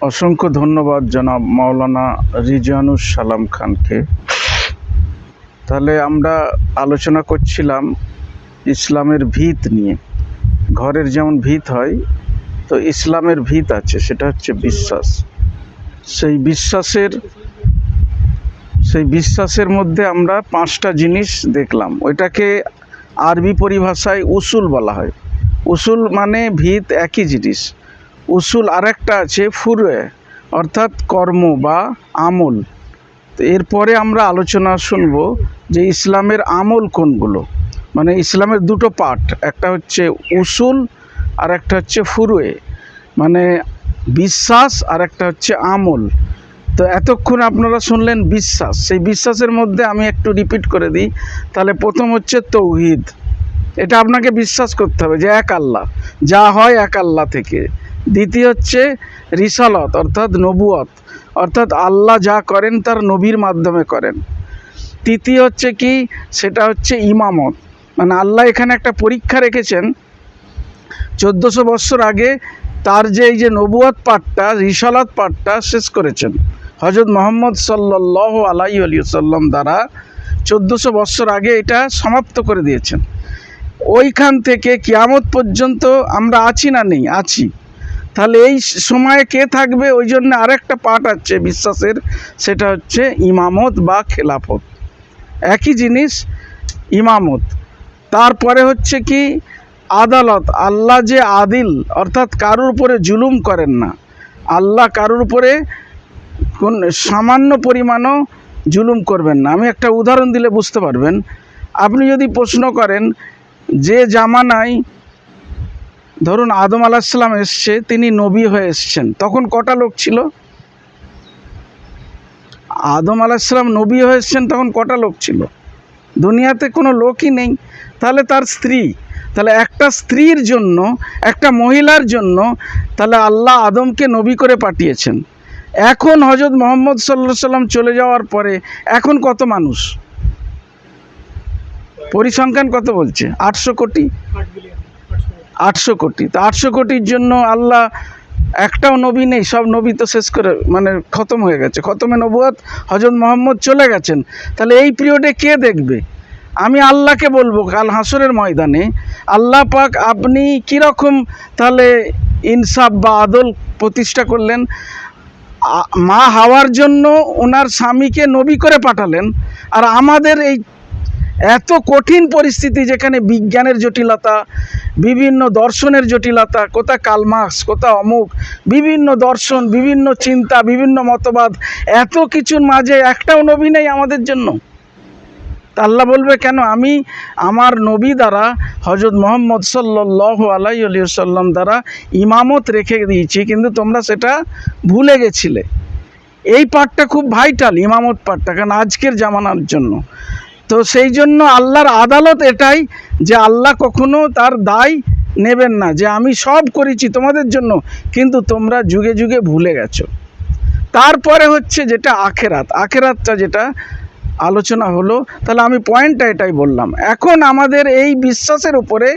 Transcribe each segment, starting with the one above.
অসংখ্য ধন্যবাদ জনাব মাওলানা রিজানুস সালাম খানকে। তাহলে আমরা আলোচনা করছিলাম ইসলামের ভিত নিয়ে। ঘরের যেমন ভিত হয়, তো ইসলামের ভিত আছে, সেটা হচ্ছে বিশ্বাস। সেই বিশ্বাসের সেই বিশ্বাসের মধ্যে আমরা পাঁচটা জিনিস দেখলাম। ওইটাকে আরবি পরিভাষায় উসুল বলা হয়। উসুল মানে ভিত একই জিনিস। উসুল আরেকটা আছে ফুরে অর্থাৎ কর্ম বা আমল। তো এরপরে আমরা আলোচনা শুনব যে ইসলামের আমল কোনগুলো। মানে ইসলামের দুটো পার্ট একটা হচ্ছে উসুল আর একটা হচ্ছে ফুরুয়ে মানে বিশ্বাস আর একটা হচ্ছে আমল। তো এতক্ষণ আপনারা শুনলেন বিশ্বাস। সেই বিশ্বাসের মধ্যে আমি একটু রিপিট করে দিই। তাহলে প্রথম হচ্ছে তৌহিদ। এটা আপনাকে বিশ্বাস করতে হবে যে এক আল্লাহ। যা হয় এক আল্লাহ থেকে। দ্বিতীয় হচ্ছে রিসালত, অর্থাৎ নবুয়ত। অর্থাৎ আল্লাহ যা করেন তার নবীর মাধ্যমে করেন। তৃতীয় হচ্ছে কি? সেটা হচ্ছে ইমামত। মানে আল্লাহ এখানে একটা পরীক্ষা রেখেছেন। চোদ্দোশো বৎসর আগে তার যে এই যে নবুয়াত পাঠটা, রিসালাত পাঠটা শেষ করেছেন। হজরত মোহাম্মদ সাল্লাহ আলাই আলী সাল্লাম দ্বারা চোদ্দোশো বৎসর আগে এটা সমাপ্ত করে দিয়েছেন। ওইখান থেকে কিয়ামত পর্যন্ত আমরা আছি না নেই? আছি। তাহলে এই সময়ে কে থাকবে? ওই জন্য আরেকটা পার্ট আছে বিশ্বাসের, সেটা হচ্ছে ইমামত বা খেলাফত। একই জিনিস, ইমামত। তারপরে হচ্ছে কি, আদালত। আল্লাহ যে আদিল, অর্থাৎ কারোর উপরে জুলুম করেন না। আল্লাহ কারোর উপরে কোন সামান্য পরিমাণও জুলুম করবেন না। আমি একটা উদাহরণ দিলে বুঝতে পারবেন। আপনি যদি প্রশ্ন করেন, যে জামানায় ধরুন আদম আলাহিসাল্লাম এসছে, তিনি নবী হয়ে এসছেন, তখন কটা লোক ছিল? আদম আলাহিসাল্লাম নবী হয়ে এসছেন, তখন কটা লোক ছিল? দুনিয়াতে কোনো লোকই নেই। তাহলে তার স্ত্রী, তাহলে একটা স্ত্রীর জন্য, একটা মহিলার জন্য, তাহলে আল্লাহ আদমকে নবী করে পাঠিয়েছেন। এখন হজরত মোহাম্মদ সাল্লা সাল্লাম চলে যাওয়ার পরে এখন কত মানুষ? পরিসংখ্যান কত বলছে? আটশো কোটি? আটশো কোটি। তো আটশো কোটির জন্য আল্লাহ একটাও নবী নেই, সব নবী তো শেষ করে মানে খতম হয়ে গেছে। খতমে নবুয়াত হজরত মোহাম্মদ চলে গেছেন। তাহলে এই পিরিয়ডে কে দেখবে? আমি আল্লাহকে বলব, কাল হাসরের ময়দানে আল্লাহ পাক আপনি কীরকম তাহলে ইনসাফ বা আদল প্রতিষ্ঠা করলেন? মা হাওয়ার জন্য ওনার স্বামীকে নবী করে পাঠালেন, আর আমাদের এই এত কঠিন পরিস্থিতি যেখানে বিজ্ঞানের জটিলতা, বিভিন্ন দর্শনের জটিলতা কোথা কালমার্কস কোথা অমুক, বিভিন্ন দর্শন, বিভিন্ন চিন্তা, বিভিন্ন মতবাদ, এত কিছুর মাঝে একটাও নবী নেই আমাদের জন্য। তা আল্লাহ বলবে কেন? আমি আমার নবী দ্বারা হজরত মোহাম্মদ সাল্লাহ আলাই সাল্লাম দ্বারা ইমামত রেখে দিয়েছি, কিন্তু তোমরা সেটা ভুলে গেছিলে। এই পাঠটা খুব ভাইটাল ইমামত পাঠটা, কারণ আজকের জামানার জন্য। তো সেই জন্য আল্লাহর আদালত এটাই যে আল্লাহ কখনো তার দায় নেবেন না, যে আমি সব করেছি তোমাদের জন্য, কিন্তু তোমরা যুগে যুগে ভুলে গেছো। তারপরে হচ্ছে যেটা আখেরাত। আখেরাতটা যেটা আলোচনা হলো, তাহলে আমি পয়েন্টটা এটাই বললাম। এখন আমাদের এই বিশ্বাসের উপরে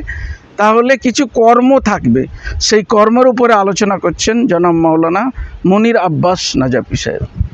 তাহলে কিছু কর্ম থাকবে। সেই কর্মের উপরে আলোচনা করছেন জনাব মাওলানা মনির আব্বাস নাজাপি সাহেব।